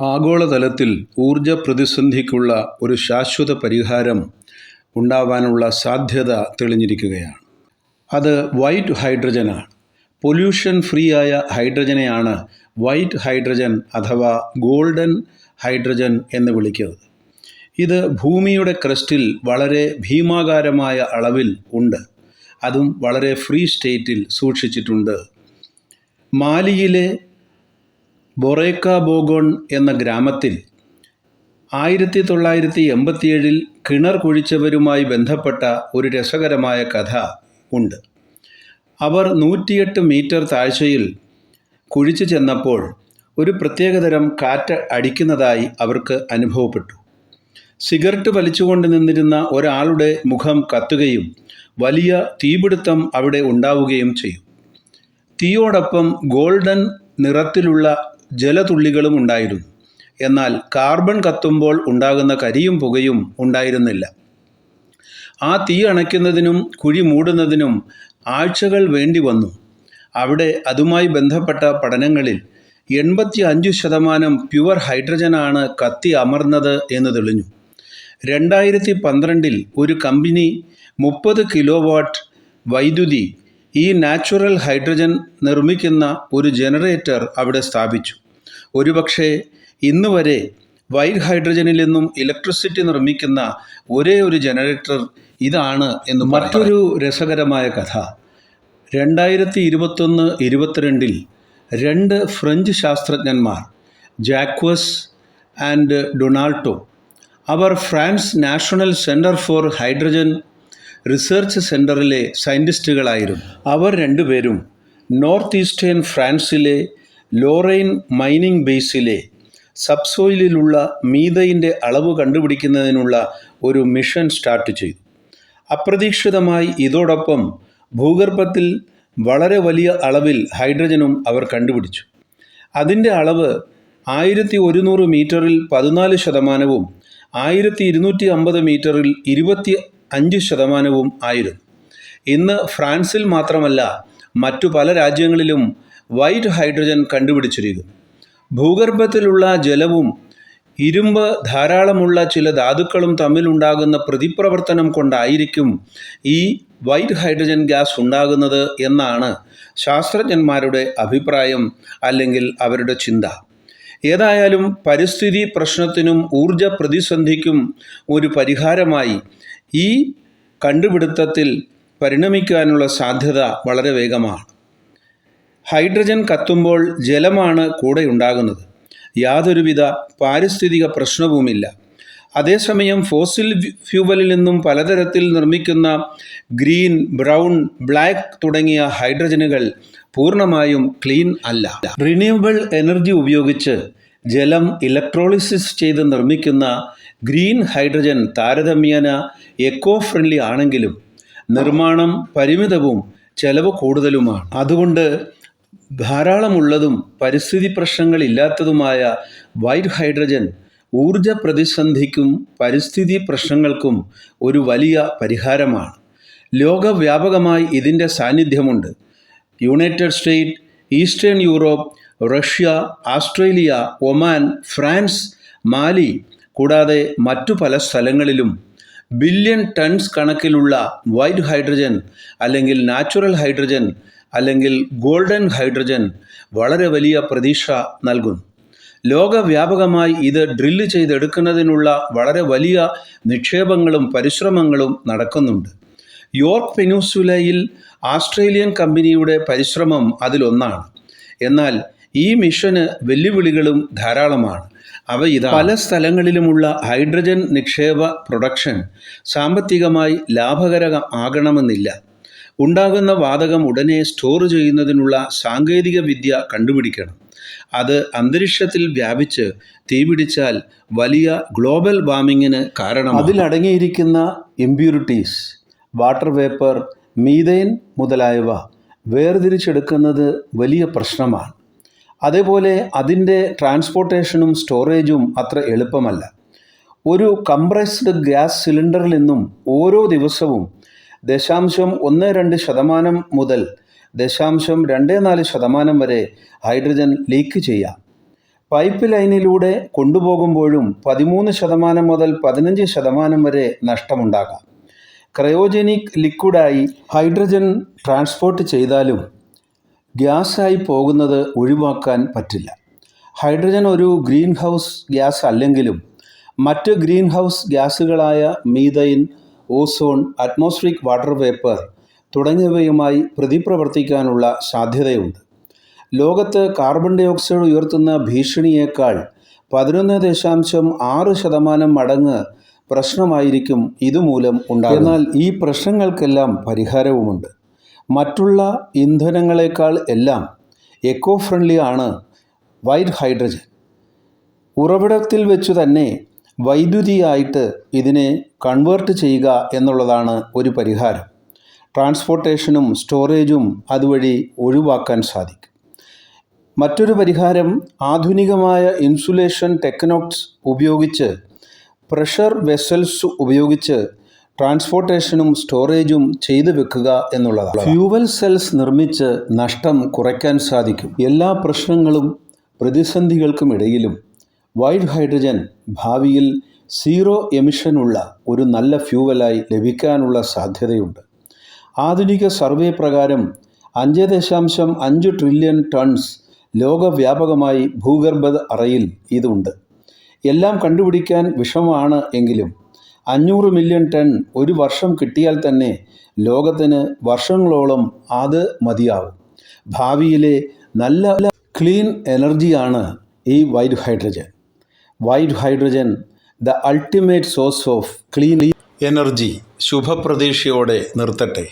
ആഗോളതലത്തിൽ ഊർജ പ്രതിസന്ധിക്കുള്ള ഒരു ശാശ്വത പരിഹാരം ഉണ്ടാവാനുള്ള സാധ്യത തെളിഞ്ഞിരിക്കുകയാണ്. അത് വൈറ്റ് ഹൈഡ്രജനാണ്. പൊല്യൂഷൻ ഫ്രീ ആയ ഹൈഡ്രജനെയാണ് വൈറ്റ് ഹൈഡ്രജൻ അഥവാ ഗോൾഡൻ ഹൈഡ്രജൻ എന്ന് വിളിക്കുന്നത്. ഇത് ഭൂമിയുടെ ക്രസ്റ്റിൽ വളരെ ഭീമാകാരമായ അളവിൽ ഉണ്ട്. അതും വളരെ ഫ്രീ സ്റ്റേറ്റിൽ സൂക്ഷിച്ചിട്ടുണ്ട്. മാലിയിലെ ബൊറേക്ക ബോഗോൺ എന്ന ഗ്രാമത്തിൽ ആയിരത്തി തൊള്ളായിരത്തി എൺപത്തിയേഴിൽ കിണർ കുഴിച്ചവരുമായി ബന്ധപ്പെട്ട ഒരു രസകരമായ കഥ ഉണ്ട്. അവർ നൂറ്റിയെട്ട് മീറ്റർ താഴ്ചയിൽ കുഴിച്ചു ചെന്നപ്പോൾ ഒരു പ്രത്യേകതരം കാറ്റ് അടിക്കുന്നതായി അവർക്ക് അനുഭവപ്പെട്ടു. സിഗരറ്റ് വലിച്ചുകൊണ്ട് നിന്നിരുന്ന ഒരാളുടെ മുഖം കത്തുകയും വലിയ തീപിടുത്തം അവിടെ ഉണ്ടാവുകയും ചെയ്യും. തീയോടൊപ്പം ഗോൾഡൻ നിറത്തിലുള്ള ജലതുള്ളികളും ഉണ്ടായിരുന്നു. എന്നാൽ കാർബൺ കത്തുമ്പോൾ ഉണ്ടാകുന്ന കരിയും പുകയും ഉണ്ടായിരുന്നില്ല. ആ തീ അണയ്ക്കുന്നതിനും കുഴി മൂടുന്നതിനും ആഴ്ചകൾ വേണ്ടി വന്നു. അവിടെ അതുമായി ബന്ധപ്പെട്ട പഠനങ്ങളിൽ എൺപത്തി അഞ്ച് ശതമാനം പ്യുവർ ഹൈഡ്രജനാണ് കത്തി അമർന്നത് എന്ന് തെളിഞ്ഞു. രണ്ടായിരത്തി പന്ത്രണ്ടിൽ ഒരു കമ്പനി മുപ്പത് കിലോ വാട്ട് വൈദ്യുതി ഈ നാച്ചുറൽ ഹൈഡ്രജൻ നിർമ്മിക്കുന്ന ഒരു ജനറേറ്റർ അവിടെ സ്ഥാപിച്ചു. ഒരുപക്ഷെ ഇന്ന് വരെ വൈറ്റ് ഹൈഡ്രജനിൽ നിന്നും ഇലക്ട്രിസിറ്റി നിർമ്മിക്കുന്ന ഒരേ ഒരു ജനറേറ്റർ ഇതാണ് എന്ന് മറ്റൊരു രസകരമായ കഥ. രണ്ടായിരത്തി ഇരുപത്തൊന്ന് ഇരുപത്തിരണ്ടിൽ രണ്ട് ഫ്രഞ്ച് ശാസ്ത്രജ്ഞന്മാർ Jacques and Donato our France national centre for hydrogen research സെന്ററിലെ സയന്റിസ്റ്റുകളായിരുന്നു അവർ രണ്ടുപേരും നോർത്ത് ഈസ്റ്റേൺ ഫ്രാൻസിലെ ലോറൈൻ മൈനിങ് ബേസിലെ സബ്സോയിലുള്ള മീതയിന്റെ അളവ് കണ്ടുപിടിക്കുന്നതിനുള്ള ഒരു മിഷൻ സ്റ്റാർട്ട് ചെയ്തു. അപ്രതീക്ഷിതമായി ഇതോടൊപ്പം ഭൂഗർഭത്തിൽ വളരെ വലിയ അളവിൽ ഹൈഡ്രജനും അവർ കണ്ടുപിടിച്ചു. അതിന്റെ അളവ് ആയിരത്തി ഒരുന്നൂറ് മീറ്ററിൽ പതിനാല് ശതമാനവും ആയിരത്തി ഇരുന്നൂറ്റി അമ്പത് മീറ്ററിൽ ഇരുപത്തി അഞ്ച് ശതമാനവും ആയിരുന്നു. ഇന്ന് ഫ്രാൻസിൽ മാത്രമല്ല മറ്റു പല രാജ്യങ്ങളിലും വൈറ്റ് ഹൈഡ്രജൻ കണ്ടുപിടിച്ചിരിക്കുന്നു. ഭൂഗർഭത്തിലുള്ള ജലവും ഇരുമ്പ് ധാരാളമുള്ള ചില ധാതുക്കളും തമ്മിലുണ്ടാകുന്ന പ്രതിപ്രവർത്തനം കൊണ്ടായിരിക്കും ഈ വൈറ്റ് ഹൈഡ്രജൻ ഗ്യാസ് ഉണ്ടാകുന്നത് എന്നാണ് ശാസ്ത്രജ്ഞന്മാരുടെ അഭിപ്രായം അല്ലെങ്കിൽ അവരുടെ ചിന്ത. ഏതായാലും പരിസ്ഥിതി പ്രശ്നത്തിനും ഊർജ പ്രതിസന്ധിക്കും ഒരു പരിഹാരമായി ഈ കണ്ടുപിടുത്തത്തിൽ പരിണമിക്കാനുള്ള സാധ്യത വളരെ വേഗമാണ്. ഹൈഡ്രജൻ കത്തുമ്പോൾ ജലമാണ് കൂടെ ഉണ്ടാകുന്നത് യാതൊരുവിധ പാരിസ്ഥിതിക പ്രശ്നവുമില്ല. അതേസമയം ഫോസിൽ ഫ്യൂവലിൽ നിന്നും പലതരത്തിൽ നിർമ്മിക്കുന്ന ഗ്രീൻ ബ്രൗൺ ബ്ലാക്ക് തുടങ്ങിയ ഹൈഡ്രജനുകൾ പൂർണമായും ക്ലീൻ അല്ല. റിന്യൂവബിൾ എനർജി ഉപയോഗിച്ച് ജലം ഇലക്ട്രോളിസിസ് ചെയ്ത് നിർമ്മിക്കുന്ന ഗ്രീൻ ഹൈഡ്രജൻ താരതമ്യേന എക്കോ ഫ്രണ്ട്ലി ആണെങ്കിലും നിർമ്മാണം പരിമിതവും ചെലവ് കൂടുതലുമാണ്. അതുകൊണ്ട് ധാരാളമുള്ളതും പരിസ്ഥിതി പ്രശ്നങ്ങളില്ലാത്തതുമായ വൈറ്റ് ഹൈഡ്രജൻ ഊർജ പ്രതിസന്ധിക്കും പരിസ്ഥിതി പ്രശ്നങ്ങൾക്കും ഒരു വലിയ പരിഹാരമാണ്. ലോകവ്യാപകമായി ഇതിന്റെ സാന്നിധ്യമുണ്ട്. United State Eastern Europe Russia Australia Oman France Mali കൂടാതെ മറ്റു പല സ്ഥലങ്ങളിലും ബില്യൺ ടൺസ് കണക്കിലുള്ള വൈറ്റ് ഹൈഡ്രജൻ അല്ലെങ്കിൽ നാച്ചുറൽ ഹൈഡ്രജൻ അല്ലെങ്കിൽ ഗോൾഡൻ ഹൈഡ്രജൻ വളരെ വലിയ പ്രതീക്ഷ നൽകുന്നു. ലോകവ്യാപകമായി ഇത് ഡ്രില്ല് ചെയ്തെടുക്കുന്നതിനുള്ള വളരെ വലിയ നിക്ഷേപങ്ങളും പരിശ്രമങ്ങളും നടക്കുന്നുണ്ട്. യോർക്ക് പെനിൻസുലയിൽ ആസ്ട്രേലിയൻ കമ്പനിയുടെ പരിശ്രമം അതിലൊന്നാണ്. എന്നാൽ ഈ മിഷന് വെല്ലുവിളികളും ധാരാളമാണ്. അവ ഇതാ പല സ്ഥലങ്ങളിലുമുള്ള ഹൈഡ്രജൻ നിക്ഷേപ പ്രൊഡക്ഷൻ സാമ്പത്തികമായി ലാഭകരമാകണമെന്നില്ല ഉണ്ടാകുന്ന വാതകം ഉടനെ സ്റ്റോർ ചെയ്യുന്നതിനുള്ള സാങ്കേതിക വിദ്യ കണ്ടുപിടിക്കണം. അത് അന്തരീക്ഷത്തിൽ വ്യാപിച്ച് തീപിടിച്ചാൽ വലിയ ഗ്ലോബൽ വാർമിങ്ങിന് കാരണം അതിലടങ്ങിയിരിക്കുന്ന ഇമ്പ്യൂരിറ്റീസ് വാട്ടർ വേപ്പർ മീതൈൻ മുതലായവ വേർതിരിച്ചെടുക്കുന്നത് വലിയ പ്രശ്നമാണ്. അതേപോലെ അതിന്റെ ട്രാൻസ്പോർട്ടേഷനും സ്റ്റോറേജും അത്ര എളുപ്പമല്ല. ഒരു കംപ്രസ്ഡ് ഗ്യാസ് സിലിണ്ടറിൽ നിന്നും ഓരോ ദിവസവും ദശാംശം ഒന്ന് രണ്ട് ശതമാനം മുതൽ ദശാംശം രണ്ട് നാല് ശതമാനം വരെ ഹൈഡ്രജൻ ലീക്ക് ചെയ്യാം. പൈപ്പ് ലൈനിലൂടെ കൊണ്ടുപോകുമ്പോഴും പതിമൂന്ന് ശതമാനം മുതൽ പതിനഞ്ച് ശതമാനം വരെ നഷ്ടമുണ്ടാകാം. ക്രയോജനിക് ലിക്വിഡായി ഹൈഡ്രജൻ ട്രാൻസ്പോർട്ട് ചെയ്താലും ഗ്യാസായി പോകുന്നത് ഒഴിവാക്കാൻ പറ്റില്ല. ഹൈഡ്രജൻ ഒരു ഗ്രീൻ ഹൗസ് ഗ്യാസ് അല്ലെങ്കിലും മറ്റ് green house ഗ്യാസുകളായ methane ozone atmospheric water vapour തുടങ്ങിയവയുമായി പ്രതിപ്രവർത്തിക്കാനുള്ള സാധ്യതയുണ്ട്. ലോകത്ത് കാർബൺ ഡൈ ഓക്സൈഡ് ഉയർത്തുന്ന ഭീഷണിയേക്കാൾ പതിനൊന്ന് ദശാംശം ആറ് ശതമാനം മടങ്ങ് പ്രശ്നമായിരിക്കും ഇതുമൂലം ഉണ്ടാകുന്നത്. എന്നാൽ ഈ പ്രശ്നങ്ങൾക്കെല്ലാം പരിഹാരവുമുണ്ട്. മറ്റുള്ള ഇന്ധനങ്ങളെക്കാൾ എല്ലാം എക്കോ ഫ്രണ്ട്ലി ആണ് വൈറ്റ് ഹൈഡ്രജൻ. ഉറവിടത്തിൽ വെച്ചു തന്നെ വൈദ്യുതിയായിട്ട് ഇതിനെ കൺവേർട്ട് ചെയ്യുക എന്നുള്ളതാണ് ഒരു പരിഹാരം. ട്രാൻസ്പോർട്ടേഷനും സ്റ്റോറേജും അതുവഴി ഒഴിവാക്കാൻ സാധിക്കും. മറ്റൊരു പരിഹാരം ആധുനികമായ ഇൻസുലേഷൻ ടെക്നോക്സ് ഉപയോഗിച്ച് പ്രഷർ വെസൽസ് ഉപയോഗിച്ച് ട്രാൻസ്പോർട്ടേഷനും സ്റ്റോറേജും ചെയ്തു വെക്കുക എന്നുള്ളതാണ്. ഫ്യൂവൽ സെൽസ് നിർമ്മിച്ച് നഷ്ടം കുറയ്ക്കാൻ സാധിക്കും. എല്ലാ പ്രശ്നങ്ങളും പ്രതിസന്ധികൾക്കും ഇടയിലും വൈറ്റ് ഹൈഡ്രജൻ ഭാവിയിൽ സീറോ എമിഷനുള്ള ഒരു നല്ല ഫ്യൂവലായി ലഭിക്കാനുള്ള സാധ്യതയുണ്ട്. ആധുനിക സർവേ പ്രകാരം അഞ്ച് ദശാംശം അഞ്ച് ട്രില്യൺ ടൺസ് ലോകവ്യാപകമായി ഭൂഗർഭ അറയിൽ ഇതുണ്ട്. എല്ലാം കണ്ടുപിടിക്കാൻ വിഷമമാണ് എങ്കിലും അഞ്ഞൂറ് മില്യൺ ടൺ ഒരു വർഷം കിട്ടിയാൽ തന്നെ ലോകത്തിന് വർഷങ്ങളോളം അത് മതിയാവും. ഭാവിയിലെ നല്ല ക്ലീൻ എനർജിയാണ് ഈ white hydrogen. White hydrogen the ultimate source of clean energy ശുഭപ്രതീക്ഷയോടെ നിർത്തട്ടെ.